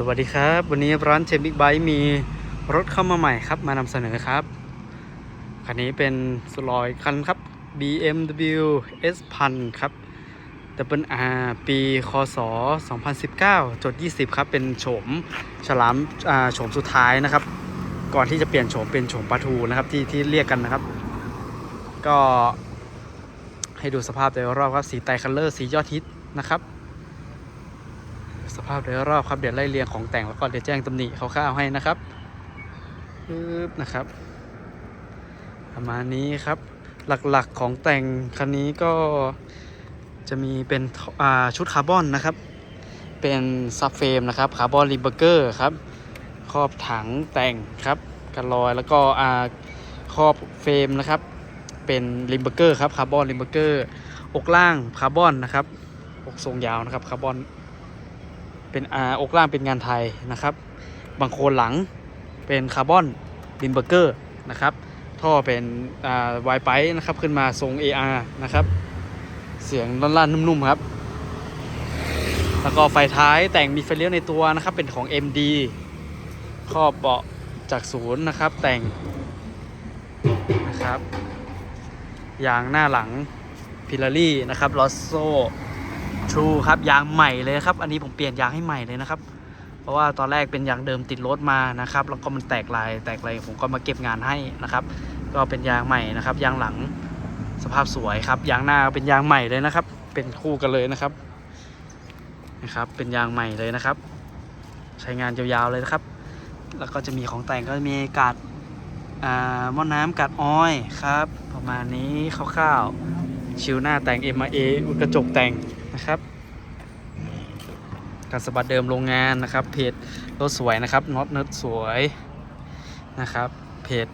สวัสดีครับ วันนี้ร้านเชนบิ๊กไบค์มีรถเข้ามาใหม่ครับ มานำเสนอครับ คันนี้เป็นสลอยคันครับ BMW S 1000ครับ Double R ปีคศ 2019จด20 ครับ เป็นโฉมฉลามโฉมสุดท้ายนะครับ ก่อนที่จะเปลี่ยนโฉมเป็นโฉมปลาทูนะครับที่ที่เรียกกันนะครับ ก็ให้ดูสภาพโดยรอบครับ สีไตคัลเลอร์สียอดฮิตนะครับ สภาพโดยรอบครับเดี๋ยวไล่เรียงของแต่งแล้วก็เดี๋ยวแจ้งตำหนิคร่าวให้นะครับปึ๊บนะครับ ประมาณนี้ครับหลักๆของแต่งคันนี้ก็จะมีเป็นชุดคาร์บอนนะครับ เป็นซับเฟรมนะครับคาร์บอนริมเบอร์เกอร์ครับครอบถังแต่งครับกันลอยแล้วก็ครอบเฟรมนะครับ เป็นริมเบอร์เกอร์ครับคาร์บอนริมเบอร์เกอร์อกล่างคาร์บอนนะครับอกทรงยาวนะครับคาร์บอน เป็นอาอกล่างเป็นงานไทยนะครับ บางโคนหลังเป็นคาร์บอนดินเบอร์เกอร์นะครับ ท่อเป็นวายไปนะครับขึ้นมาทรง AR นะครับ เสียงลั่นๆนุ่มๆครับ แล้วก็ไฟท้ายแต่งมีไฟเลี้ยวในตัวนะครับ เป็นของ MD ครอบเบาะจากศูนย์นะครับ แต่งนะครับยางหน้าหลังพิลารี่นะครับลอสโซ ทรูครับยางใหม่เลยครับ อันนี้ผมเปลี่ยนยางให้ใหม่เลยนะครับ เพราะว่าตอนแรกเป็นยางเดิมติดรถมานะครับ แล้วก็มันแตกลายแตกลายผมก็มาเก็บงานให้นะครับ ก็เป็นยางใหม่นะครับ ยางหลังสภาพสวยครับ ยางหน้าเป็นยางใหม่เลยนะครับ เป็นคู่กันเลยนะครับนะครับ เป็นยางใหม่เลยนะครับ ใช้งานยาวๆเลยนะครับ แล้วก็จะมีของแต่งก็จะมีกาดอ่าหม้อน้ำกาดอ้อยครับ ประมาณนี้คร่าวๆชิวหน้าแต่ง m a กระจกแต่ง นะครับการสะบัดเดิมโรงงานนะครับ เพจรถสวยนะครับน็อตเนิร์ดสวยนะครับ เพจ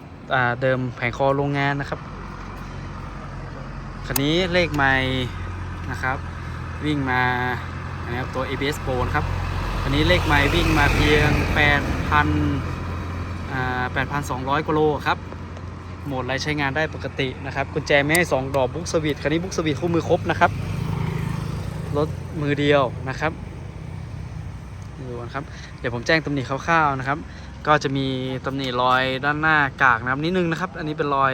เดิมแผงคอโรงงานนะครับคันนี้เลขไม่นะครับ วิ่งมาอันนี้ครับตัว ABS Pro นะครับคันนี้เลขไม่วิ่งมาเพียง 8,000อ่า8,200กิโลครับโหมดไรใช้งานได้ปกตินะครับกุญแจไม่ให้สองดอกบุ๊กสวิตคันนี้บุ๊กสวิตคู่มือครบนะครับ รถมือเดียวนะครับดูนะครับ เดี๋ยวผมแจ้งตำหนิคร่าวๆนะครับ ก็จะมีตำหนิรอยด้านหน้ากากนะครับนิดนึงนะครับ อันนี้เป็นรอย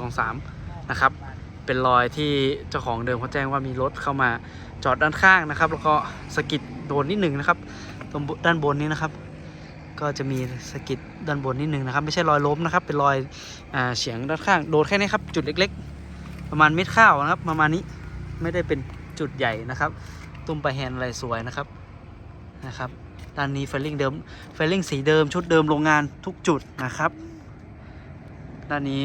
3.123 นะครับ เป็นรอยที่เจ้าของเดิมเขาแจ้งว่ามีรถเข้ามาจอดด้านข้างนะครับ แล้วก็สะกิดโดนนิดหนึ่งนะครับ ตรงด้านบนนี้นะครับ ก็จะมีสะกิดด้านบนนิดหนึ่งนะครับ ไม่ใช่รอยล้มนะครับ เป็นรอยเฉียงด้านข้าง โดนแค่นี้ครับ จุดเล็ก ๆ ประมาณเม็ดข้าวนะครับ ประมาณนี้ ไม่ได้เป็น จุดใหญ่นะครับ ตุ้มปลาแฮนอะไรสวยนะครับนะครับด้านนี้เฟลลิ่งเดิมเฟลลิ่งสีเดิมชุดเดิมโรงงานทุกจุดนะครับ ด้านนี้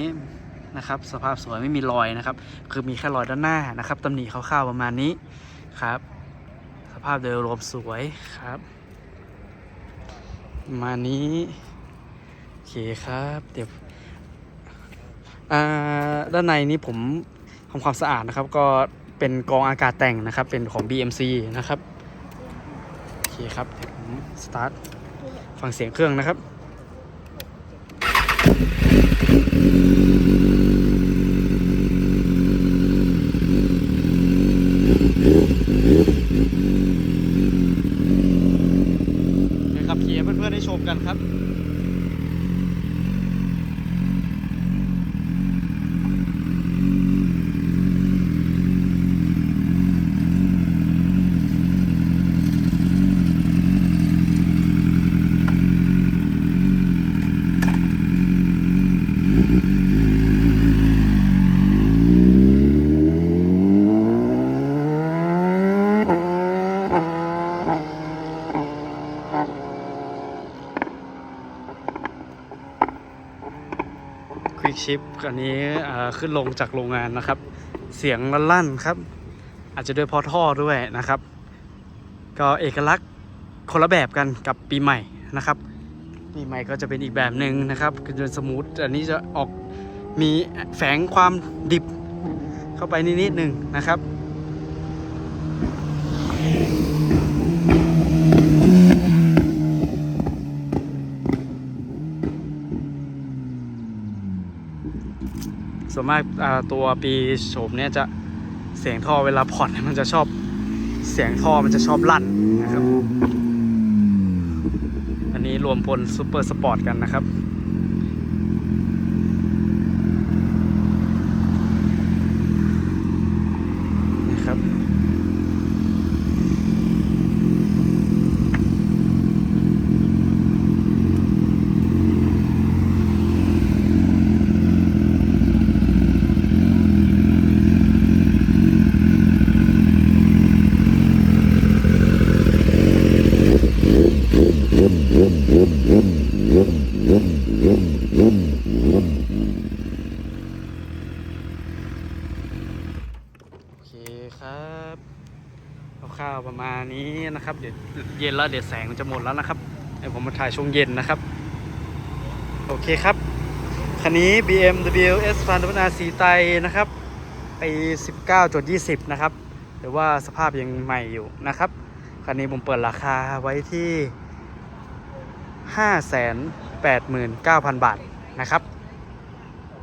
นะครับสภาพสวยไม่มีรอยนะครับ คือมีแค่รอยด้านหน้านะครับตำหนิคร่าวๆประมาณนี้ครับ สภาพโดยรวมสวยครับมานี้โอเคครับเดี๋ยวอ่าด้านในนี้ผมทำความสะอาดนะครับก็ เป็นกองอากาศแต่งนะครับ เป็นของ BMC นะครับ โอเคครับผมสตาร์ทฟังเสียงเครื่องนะครับ เดี๋ยวขับขี่ให้เพื่อนๆได้ชมกันครับ ควิกชิปอันนี้ขึ้นลงจากโรงงานนะครับ เสียงลั่นๆครับ อาจจะด้วยเพอท่อด้วยนะครับ ก็เอกลักษณ์คนละแบบกันกับปีใหม่นะครับปีใหม่ก็จะเป็นอีกแบบหนึ่งนะครับคือจะสมูทอันนี้จะออกมีแฝงความดิบเข้าไปนิดนิดหนึ่งนะครับ ส่วนมากตัวปีโฉมเนี่ยจะเสียงท่อเวลาผ่อนเนี่ยมันจะชอบเสียงท่อมันจะชอบลั่นนะครับ อันนี้รวมพลซูเปอร์สปอร์ตกันนะครับ นี่ครับ โอเคครับคร่าวๆประมาณ นะครับเดี๋ยวเย็นแล้วเดี๋ยวแสงมันจะหมดแล้วนะครับเดี๋ยวผมมาถ่ายช่วงเย็นนะครับ โอเคครับคันนี้ BMW S พันธนาสีไตนะครับปี19.20 นะครับหรือว่าสภาพยังใหม่อยู่นะครับคันนี้ผมเปิดราคาไว้ที่ 589,000 บาทนะครับ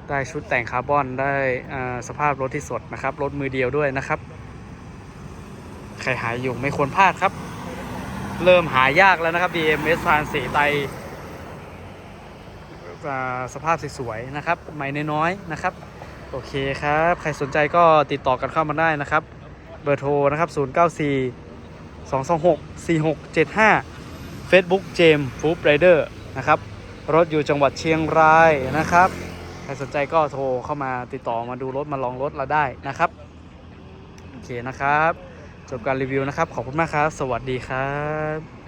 ได้ชุดแต่งคาร์บอนได้สภาพรถที่สดนะครับ รถมือเดียวด้วยนะครับ ใครหายอยู่ไม่ควรพลาดครับ เริ่มหายากแล้วนะครับ BMS ฟานสีไตสภาพสวยๆนะครับใหม่น้อยๆนะครับ โอเคครับ ใครสนใจก็ติดต่อกันเข้ามาได้นะครับ เบอร์โทรนะครับ 094 226 4675 Facebook เจมฟู้ดไรเดอร์นะครับ รถอยู่จังหวัดเชียงรายนะครับ ใครสนใจก็โทรเข้ามาติดต่อมาดูรถมาลองรถเราได้นะครับ โอเคนะครับ จบการรีวิวนะครับ ขอบคุณมากครับ สวัสดีครับ